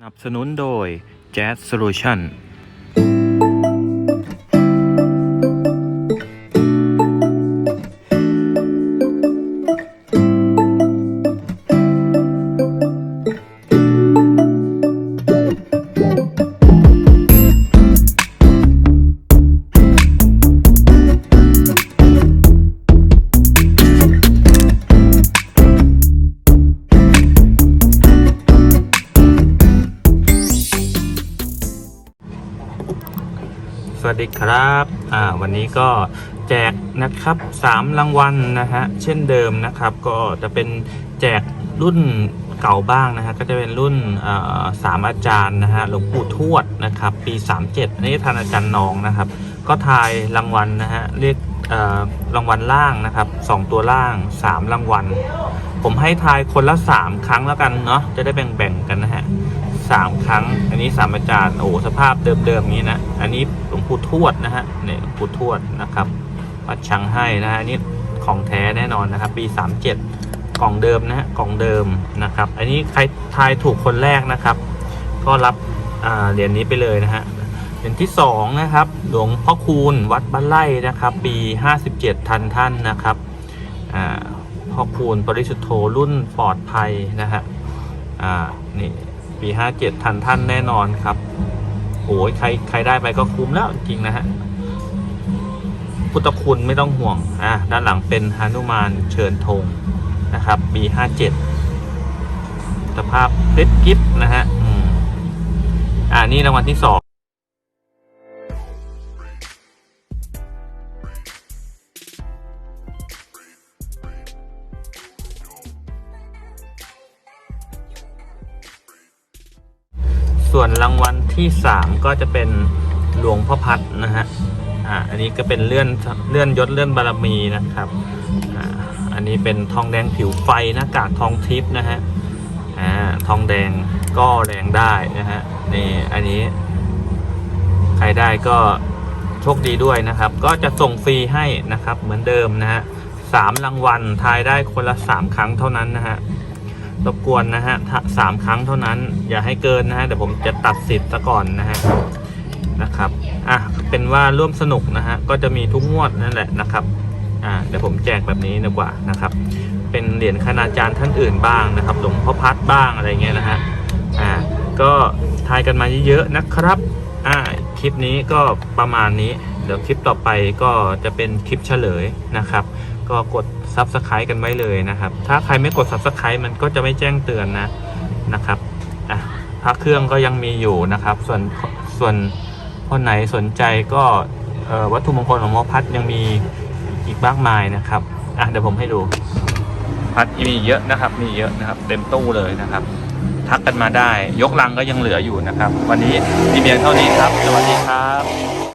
สนับสนุนโดย Jazz Solution สวัสดีครับอ่าวันนี้ก็แจกนะครับ3รางวัลนะฮะเช่นเดิมนะครับ ก็จะเป็นแจกรุ่นเก่าบ้างนะฮะก็จะเป็นรุ่นอ่าสามอาจารย์นะฮะหลวงปู่ทวดนะครับ ปี 37อันนี้ทานอาจารย์นองนะครับ ก็ทายรางวัลนะฮะเรียกอ่อรางวัลล่างนะครับสองตัวล่าง 3 รางวัล ผมให้ทายคนละ 3 ครั้งแล้วกันเนาะจะได้แบ่งๆกันนะฮะ สามครั้ง อันนี้สามอาจารย์โอ้สภาพเดิมๆนี้นะ อันนี้หลวงปู่ทวดนะฮะเนี่ยหลวงปู่ทวดนะครับวัดชังให้นะฮะอันนี่ของแท้แน่นอนนะครับ ปี 37 กล่องเดิมนะฮะกล่องเดิมนะครับ อันนี้ใครทายถูกคนแรกนะครับ ก็รับอ่าเหรียญนี้ไปเลยนะฮะเหรียญที่สองนะครับหลวงพ่อคูณวัดบ้านไร่นะครับ ปี 57 ทันท่านนะครับอ่าพ่อคูณปริสุทธโธรุ่นปลอดภัยนะฮะอ่านี่ ปี57ทันท่านแน่นอนครับโอ้ยใครใครได้ไปก็คุ้มแล้วจริงนะฮะพุทธคุณไม่ต้องห่วง อ่าด้านหลังเป็นฮานุมานเชิญธงนะครับปี57 สภาพคลิตกิฟนะฮะ อืม อ่านี่รางวัลที่สอง ส่วนรางวัลที่ 3 ก็จะเป็นหลวงพ่อพัดนะฮะอ่าอันนี้ก็เป็นเลื่อนเลื่อนยศเลื่อนบารมีนะครับอ่าอันนี้เป็นทองแดงผิวไฟหน้ากากทองทิพย์นะฮะอ่าทองแดงก็แรงได้นะฮะนี่อันนี้ ใครได้ก็โชคดีด้วยนะครับ ก็จะส่งฟรีให้นะครับเหมือนเดิมนะฮะสามรางวัลทายได้คนละสามครั้งเท่านั้นนะฮะ รบกวนนะฮะสามครั้งเท่านั้น อย่าให้เกินนะฮะเดี๋ยวผมจะตัดสิทธิ์ซะก่อนนะฮะนะครับอะเป็นว่าร่วมสนุกนะฮะก็จะมีทุกงวดนั่นแหละนะครับอ่าเดี๋ยวผมแจกแบบนี้ดีกว่านะครับ เป็นเหรียญคณาจารย์ท่านอื่นบ้างนะครับหลวงพ่อพัดบ้างอะไรเงี้ยนะฮะอ่าก็ทายกันมาเยอะๆนะครับอ่าคลิปนี้ก็ประมาณนี้ เดี๋ยวคลิปต่อไปก็จะเป็นคลิปเฉลยนะครับ ก็กด Subscribe กันไว้เลยนะครับ ถ้าใครไม่กด Subscribe มันก็จะไม่แจ้งเตือนนะนะครับอะพระเครื่องก็ยังมีอยู่นะครับ ส่วนส่วนคนไหนสนใจก็วัตถุมงคลของหมอพัดยังมีอีกมากมายนะครับอะเดี๋ยวผมให้ดู พัดมีเยอะนะครับ มีเยอะนะครับ เต็มตู้เลยนะครับ ทักกันมาได้ ยกลังก็ยังเหลืออยู่นะครับ วันนี้มีเพียงเท่านี้ครับ สวัสดีครับ